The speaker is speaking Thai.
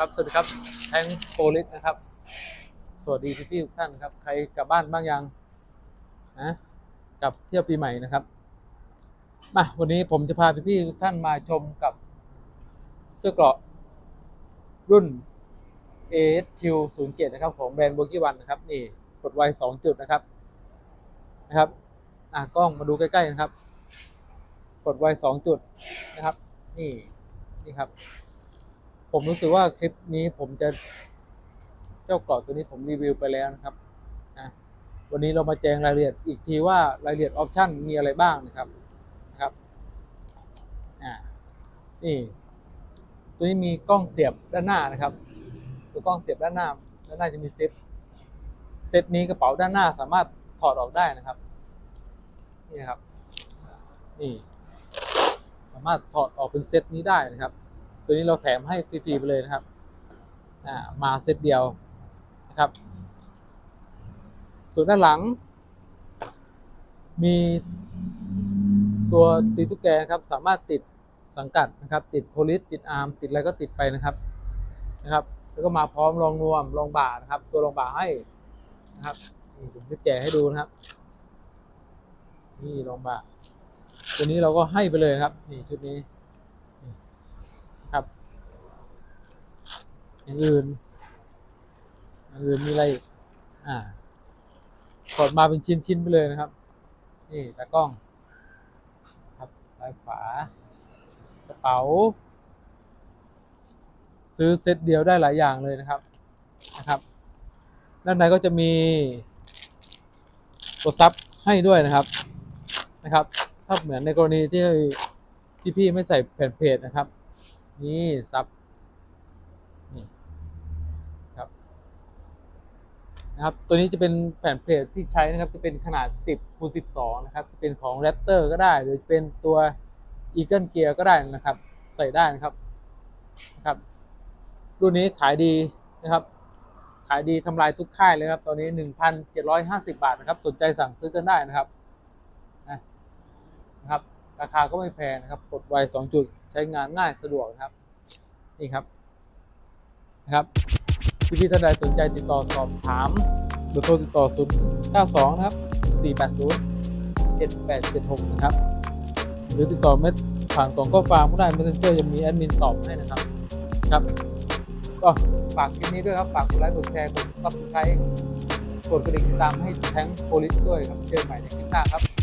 ครับสวัสดีครับแทงโปลิสนะครับ สวัสดีพี่พี่ทุกท่านครับ ใครกลับบ้านบ้างยังนะกลับเที่ยวปีใหม่นะครับมาวันนี้ผมจะพาพี่พี่ทุกท่านมาชมกับเสื้อเกราะรุ่น ASQ07 นะครับ ของแบรนด์โบกี้วันนะครับ นี่กดไวสองจุดนะครับนะครับอะกล้องมาดูใกล้ๆนะครับกดไวสองจุดนะครับ นี่นี่ครับ ผมรู้สึกว่าคลิปนี้ผมจะเจ้ากรอบตัวนี้ผมรีวิวไปแล้วนะครับนะวันนี้เรามาแจงรายละเอียดอีกทีว่ารายละเอียดออปชันมีอะไรบ้างนะครับนะครับอ่านี่ตัวนี้มีกล้องเสียบด้านหน้านะครับ ตัวกล้องเสียบด้านหน้า ด้านหน้าจะมีเซฟเซตนี้กระเป๋าด้านหน้าสามารถถอดออกได้นะครับ นี่นะครับ นี่ สามารถถอดออกเป็นเซตนี้ได้นะครับ ตัวนี้เราแถมให้ฟรีๆไปเลยนะครับอ่ามาเซตเดียวนะครับ ส่วนด้านหลัง มีตัวตีตุ๊กแกนะครับ สามารถติดสังกัดนะครับ ติดโพลิสติดอาร์มติดอะไรก็ติดไปนะครับนะครับ แล้วก็มาพร้อมรองนวมรองบ่านะครับ ตัวรองบ่าให้นะครับนี่ผมจะแกะให้ดูนะครับ นี่รองบ่าตัวนี้เราก็ให้ไปเลยนะครับ นี่ชุดนี้ครับ อย่างอื่นอย่างอื่นมีอะไรอ่าถอดมาเป็นชิ้นๆไปเลยนะครับ นี่ตากล้อง ครับซ้ายขวากระเป๋า ซื้อเซตเดียวได้หลายอย่างเลยนะครับนะครับ ด้านในก็จะมีตัวซับให้ด้วยนะครับนะครับ ถ้าเหมือนในกรณีที่ที่พี่ไม่ใส่แผ่นเพจนะครับ นี่ซับนี่ครับ นะครับตัวนี้จะเป็นแผ่นเพจที่ใช้นะครับจะเป็นขนาด 10คูณ12 นะครับจะเป็นของ Raptor ก็ได้ หรือจะเป็นตัว Eagle Gear ก็ได้นะครับ ใส่ได้นะครับนะครับ รุ่นนี้ขายดีนะครับ ขายดีทำลายทุกค่ายเลยครับ ตอนนี้ 1,750 บาทนะครับ สนใจสั่งซื้อกันได้นะครับนะครับ ราคาก็ไม่แพงนะครับกดไว2จุดใช้งานง่ายสะดวกนะครับ นี่ครับนะครับ พี่พี่ๆท่านใดสนใจติดต่อสอบถามเบอโทรติดต่อ 0 9 2 นะครับ 480 7876 นะครับ หรือติดต่อเมสผ่านกล่องก็ฟาร์มก็ได้ Messenger จะมีแอดมินตอบให้นะครับ ครับ ก็ฝากคลิปนี้ด้วยครับ ฝากกดไลค์ กดแชร์ กด Subscribe กดกระดิ่งติดตามให้แทงโพลิสด้วยครับ เจอใหม่ในคลิปหน้าครับ